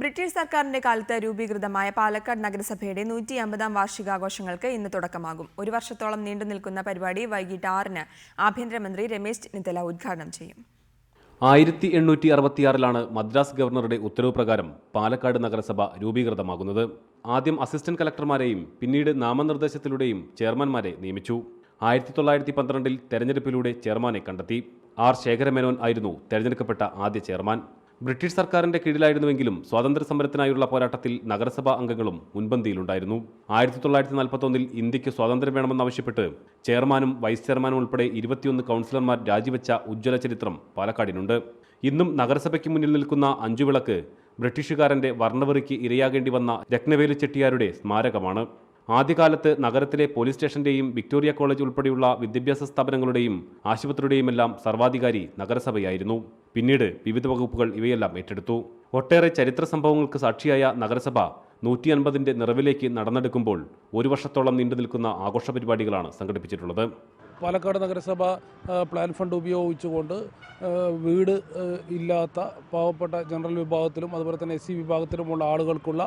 British സർക്കാരിന്റെ കാലത്ത് രൂപീകൃതമായ പാലക്കാട് നഗരസഭയുടെ നൂറ്റി അമ്പതാം വാർഷികാഘോഷങ്ങൾക്ക് ഇന്ന് തുടക്കമാകും. ഒരു വർഷത്തോളം നീണ്ടു നിൽക്കുന്ന പരിപാടി വൈകിട്ട് ആറിന് ആഭ്യന്തരമന്ത്രി രമേശ് ചെന്നിത്തല ഉദ്ഘാടനം ചെയ്യും. ആയിരത്തി എണ്ണൂറ്റി അറുപത്തിയാറിലാണ് മദ്രാസ് ഗവർണറുടെ ഉത്തരവ് പ്രകാരം പാലക്കാട് നഗരസഭ രൂപീകൃതമാകുന്നത്. ആദ്യം അസിസ്റ്റന്റ് കലക്ടർമാരെയും പിന്നീട് നാമനിർദ്ദേശത്തിലൂടെയും ചെയർമാൻമാരെ നിയമിച്ചു. ആയിരത്തി തൊള്ളായിരത്തി പന്ത്രണ്ടിൽ തെരഞ്ഞെടുപ്പിലൂടെ ചെയർമാനെ കണ്ടെത്തി. ആർ. ശേഖരമേനോൻ ആയിരുന്നു തെരഞ്ഞെടുക്കപ്പെട്ട ആദ്യ ചെയർമാൻ. ബ്രിട്ടീഷ് സർക്കാരിന്റെ കീഴിലായിരുന്നുവെങ്കിലും സ്വാതന്ത്ര്യ സമരത്തിനായുള്ള പോരാട്ടത്തിൽ നഗരസഭാ അംഗങ്ങളും മുൻപന്തിയിലുണ്ടായിരുന്നു. ആയിരത്തി തൊള്ളായിരത്തി നാൽപ്പത്തൊന്നിൽ ഇന്ത്യയ്ക്ക് സ്വാതന്ത്ര്യം വേണമെന്നാവശ്യപ്പെട്ട് ചെയർമാനും വൈസ് ചെയർമാനും ഉൾപ്പെടെ ഇരുപത്തിയൊന്ന് കൗൺസിലർമാർ രാജിവെച്ച ഉജ്ജ്വല ചരിത്രം പാലക്കാടിനുണ്ട്. ഇന്നും നഗരസഭയ്ക്ക് മുന്നിൽ നിൽക്കുന്ന അഞ്ചുവിളക്ക് ബ്രിട്ടീഷുകാരന്റെ വർണവെറിക്ക് ഇരയാകേണ്ടി വന്ന രത്നവേലു ചെട്ടിയാരുടെ സ്മാരകമാണ്. ആദ്യകാലത്ത് നഗരത്തിലെ പോലീസ് സ്റ്റേഷന്റെയും വിക്ടോറിയ കോളേജ് ഉൾപ്പെടെയുള്ള വിദ്യാഭ്യാസ സ്ഥാപനങ്ങളുടെയും ആശുപത്രിയുടെയുമെല്ലാം സർവാധികാരി നഗരസഭയായിരുന്നു. പിന്നീട് വിവിധ വകുപ്പുകൾ ഇവയെല്ലാം ഏറ്റെടുത്തു. ഒട്ടേറെ ചരിത്ര സംഭവങ്ങൾക്ക് സാക്ഷിയായ നഗരസഭ നൂറ്റി അൻപതിന്റെ നിറവിലേക്ക് നടന്നെടുക്കുമ്പോൾ ഒരു വർഷത്തോളം നീണ്ടു നിൽക്കുന്ന ആഘോഷ പരിപാടികളാണ് സംഘടിപ്പിച്ചിട്ടുള്ളത്. പാലക്കാട് നഗരസഭ പ്ലാൻ ഫണ്ട് ഉപയോഗിച്ചുകൊണ്ട് വീട് ഇല്ലാത്ത പാവപ്പെട്ട ജനറൽ വിഭാഗത്തിലും അതുപോലെ തന്നെ എസ് വിഭാഗത്തിലുമുള്ള ആളുകൾക്കുള്ള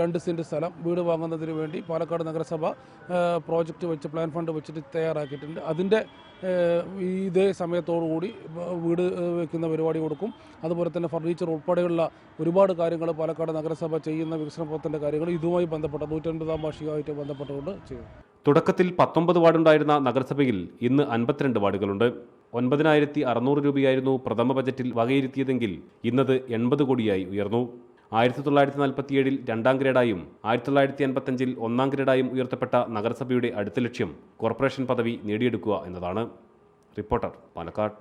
രണ്ട് സെന്റ് സ്ഥലം വീട് വാങ്ങുന്നതിന് വേണ്ടി പാലക്കാട് നഗരസഭ പ്രോജക്റ്റ് വെച്ച് പ്ലാൻ ഫണ്ട് വെച്ചിട്ട് തയ്യാറാക്കിയിട്ടുണ്ട്. അതിന്റെ ഇതേ സമയത്തോടു കൂടി വീട് വെക്കുന്ന പരിപാടി കൊടുക്കും. അതുപോലെ തന്നെ ഫർണിച്ചർ ഉൾപ്പെടെയുള്ള ഒരുപാട് കാര്യങ്ങൾ പാലക്കാട് നഗരസഭ ചെയ്യുന്ന വികസന പ്രവർത്തനത്തിന്റെ കാര്യങ്ങൾ ഇതുമായി ബന്ധപ്പെട്ട നൂറ്റൻപതാം വാർഷികമായിട്ട് ബന്ധപ്പെട്ടുകൊണ്ട് ചെയ്യും. തുടക്കത്തിൽ പത്തൊമ്പത് വാർഡുണ്ടായിരുന്ന നഗരസഭയിൽ ഇന്ന് അൻപത്തിരണ്ട് വാർഡുകളുണ്ട്. ഒൻപതിനായിരത്തി അറുന്നൂറ് രൂപയായിരുന്നു പ്രഥമ ബജറ്റിൽ വകയിരുത്തിയതെങ്കിൽ ഇന്നത് എൺപത് കോടിയായി ഉയർന്നു. ആയിരത്തി തൊള്ളായിരത്തി നാൽപ്പത്തിയേഴിൽ രണ്ടാം ഗ്രേഡായും ആയിരത്തി തൊള്ളായിരത്തി എൺപത്തഞ്ചിൽ ഒന്നാം ഗ്രേഡായും ഉയർത്തപ്പെട്ട നഗരസഭയുടെ അടുത്ത ലക്ഷ്യം കോർപ്പറേഷൻ പദവി നേടിയെടുക്കുക എന്നതാണ്. റിപ്പോർട്ടർ പാലക്കാട്.